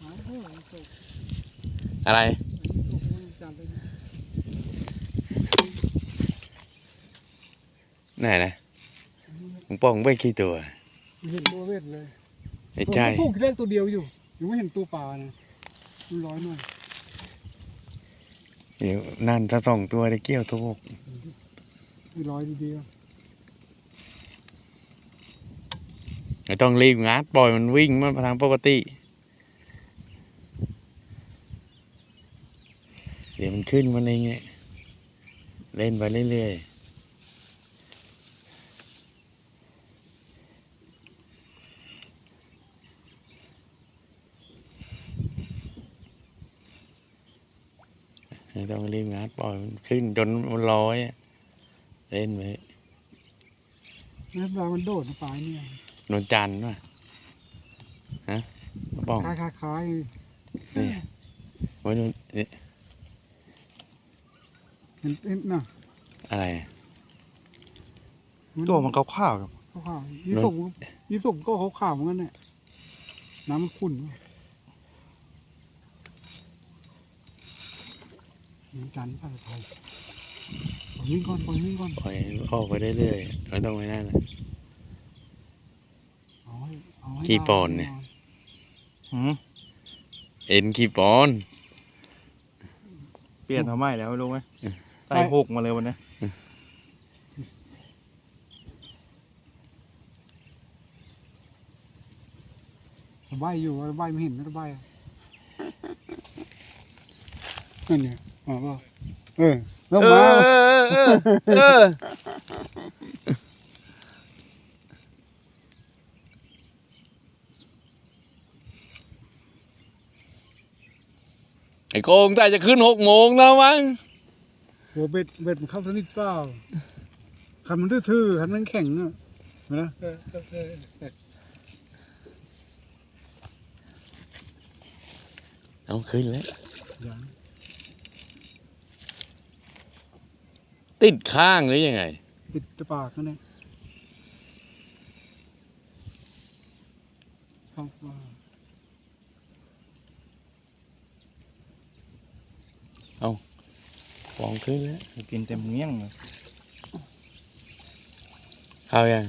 หาเพื่อนตกอะไรตกมันจำเป็นไหนนะมึงป้องไม่ขี้ตัวไม่เห็นตัวเวทเลยไอ้ใจผมพูดแรกตัวเดียวอยู่ยังไม่เห็นตัวปลานะมันร้อยหน่อยเดี๋ยวนั่นถ้าสองตัวได้เกี่ยวตัวบกมีร้อยดีๆไม่ต้องรีบงัดปล่อยมันวิ่งมันทางปกติ เดี๋ยวมันขึ้นมันเองเนี่ยเล่นไปเรื่อยๆไม่ต้องรีบงัดปล่อยมันขึ้นจนมันลอยอะเล่นไปแล้วปลามันโดดมาปลาเนี่ยนวลจันทร์ป่ะฮะมาป้องคล้ายคล้ายนี่ไว้นวลนี่ เห็นเห็นน่ะอะไรตัวมันขาวๆครับขาวๆยี่สมยี่สมก็ขาวๆเหมือนกันเนี่ยน้ำมันขุ่นว่ะเหมือนกันป่ะไทยปล่อยวิ่งก่อนปล่อยวิ่งก่อนปล่อยออกไปเรื่อยๆไม่ต้องไปนั่นนะเอาให้เอาให้กี่ปอนด์เนี่ยหืมเอ็นกี่ปอนด์เปลี่ยนมาใหม่แล้วไม่รู้ไหม อืมใส่หกมาเลยวันนี้ระบายอยู่ระบายไม่เห็นนะระบายอะนั่นเนี่ยมาเปล่าเออแล้วมาเออเออไอ้โกงแต่จะขึ้นหกโมงแล้วมั้ง หัวเบ็ดเบ็ดมันเข้าสนิทเปล่าคันมันทื่อๆคันมันแข็งอะเห็นไหมเอาขึ้นแล้วอย่างติดข้างหรือยังไง ติดปากนั่นเองเข้าปาก ฟองขึ้นแล้วกินเต็มเงี้ยงเลยเข้ายัง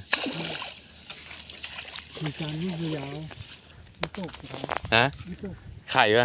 มีการยืดยาวมีตกครับฮะมีตกไข่ปะ